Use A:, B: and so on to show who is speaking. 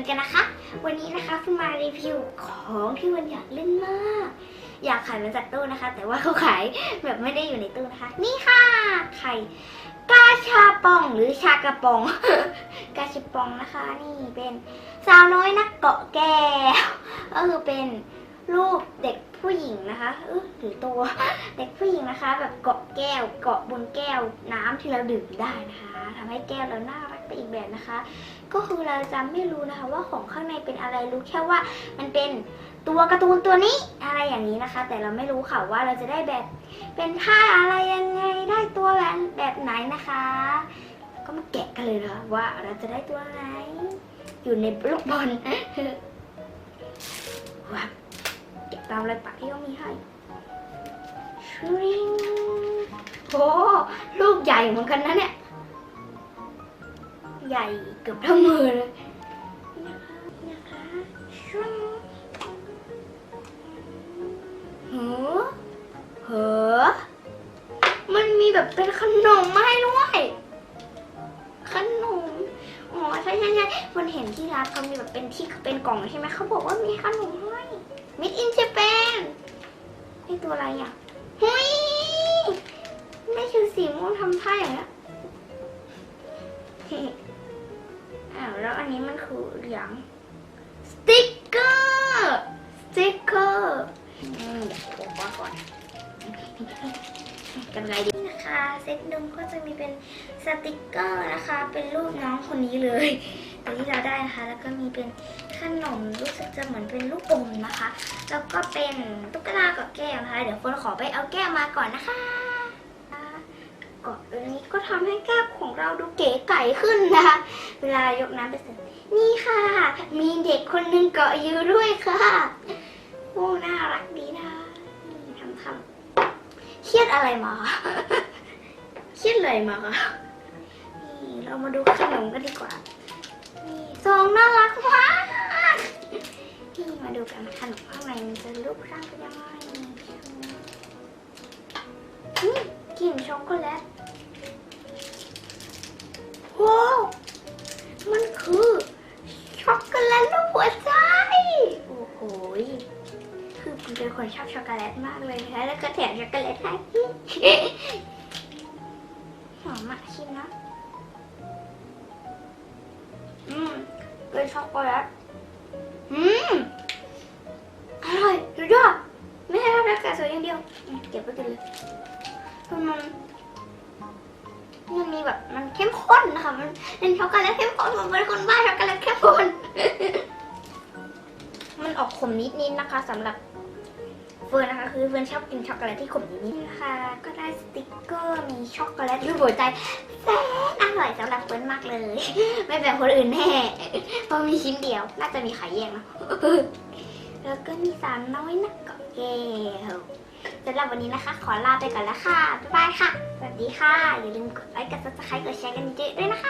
A: อนกันนะคะ วันนี้นะคะเพิ่งมารีวิวของที่วันอยากเล่นมาก อยากขายมาจากตู้นะคะ แต่ว่าเขาขายแบบไม่ได้อยู่ในตู้นะคะ นี่ค่ะไข่กาชาปองหรือชากระปอง กาชาปองนะคะ นี่เป็นสาวน้อยนักเกาะแก้วก็คือเป็นรูปเด็กผู้หญิงนะคะเออหรือตัวเด็กผู้หญิงนะคะ แบบเกาะแก้ว เกาะบนแก้วน้ำที่เราดื่มได้นะคะทำให้แก้วเราน่ารัก ไปอีกแบบนะคะ ก็คือเราจะไม่รู้นะคะ ว่าของข้างในเป็นอะไรรู้แค่ว่ามันเป็นตัวการ์ตูนตัวนี้อะไรอย่างนี้นะคะ แต่เราไม่รู้ค่ะว่าเราจะได้แบบเป็นท่าอะไรยังไงได้ตัวแบบแบบไหนนะคะ ก็มาแกะกันเลยนะคะว่าเราจะได้ตัวไหน อยู่ในลูกบอลว้าวแกะตามรายปากที่เขามีให้ชริงโอ้ลูกใหญ่เหมือนกันนะเนี่ย ใหญ่เกือบเท่ามือเลยนะคะนะคะชุงหอเหอมันมีแบบเป็นขนมมาให้ด้วยขนมอ๋อใช่ใช่ใช่มันเห็นที่ร้านเขามีแบบเป็นที่เป็นกล่องใช่ไหมเขาบอกว่ามีขนมให้ Made in Japan นี่ตัวอะไรอะหุยไม่คือสีม่วงทำท่าอย่างนี้ อ้าวแล้วอันนี้มันคือเหลืองสติ๊กเกอร์สติ๊กเกอร์อืมเดี๋ยวผมว่าก่อนกันไงดีนะคะเซตนมก็จะมีเป็นสติ๊กเกอร์นะคะ เป็นรูปน้องคนนี้เลยตัวที่เราได้นะคะ แล้วก็มีเป็นขนมรู้สึกจะเหมือนเป็นลูกอมนะคะ แล้วก็เป็นตุ๊กตากับแก้วนะคะ เดี๋ยวคนขอไปเอาแก้วมาก่อนนะคะ กดตัวนี้ก็ทำให้แก้วของเราดูเก๋ไก่ขึ้นนะคะ เวลายกน้ำไปเสร็จนี่ค่ะ มีเด็กคนหนึงเกาะอยู่ด้วยค่ะโอ้น่ารักดีนะนี่ทำทำเครียดอะไรมาเครียดอะไรมาคะนี่เรามาดูขนมกันดีกว่านี่ซองน่ารักมากนี่มาดูกันขนมข้างในมันจะรูปร่างเป็นยังไงนี่ กลิ่นช็อกโกแลตว้าวมันคือช็อกโกแลตรูปหัวใจ โอ้โหคือผมเป็นคนชอบช็อกโกแลตมากเลยนะคะแล้วก็แถมช็อกโกแลตให้หอมมากชิมนะ อืมเป็นช็อกโกแลต อืมอร่อยสุดยอดไม่ใช่ช็อกโกแลตแกะสวยอย่างเดียว เก็บไว้กินเลย คือมันมันมีแบบมันเข้มข้นนะคะมันเป็นช็อกโกแลตเข้มข้นผมเป็นคนบ้าช็อกโกแลตเข้มข้นมันออกขมนิดนิดนะคะสำหรับเฟิร์นนะคะ คือเฟิร์นชอบกินช็อกโกแลตที่ขมนิดนิดนะคะก็ได้สติกเกอร์มีช็อกโกแลตรูปหัวใจแสนอร่อยสำหรับเฟิร์นมากเลย ไม่แบบคนอื่นแน่เพราะมีชิ้นเดียวน่าจะมีขายแยกนะแล้วก็มีสามน้อยนักเกาะแก้ว สำหรับวันนี้นะคะ ขอลาไปก่อนแล้วค่ะ บ๊ายบายค่ะ สวัสดีค่ะ อย่าลืมกดไลค์ กดซับสไครต์กดแชร์กันเยอะๆด้วยนะคะ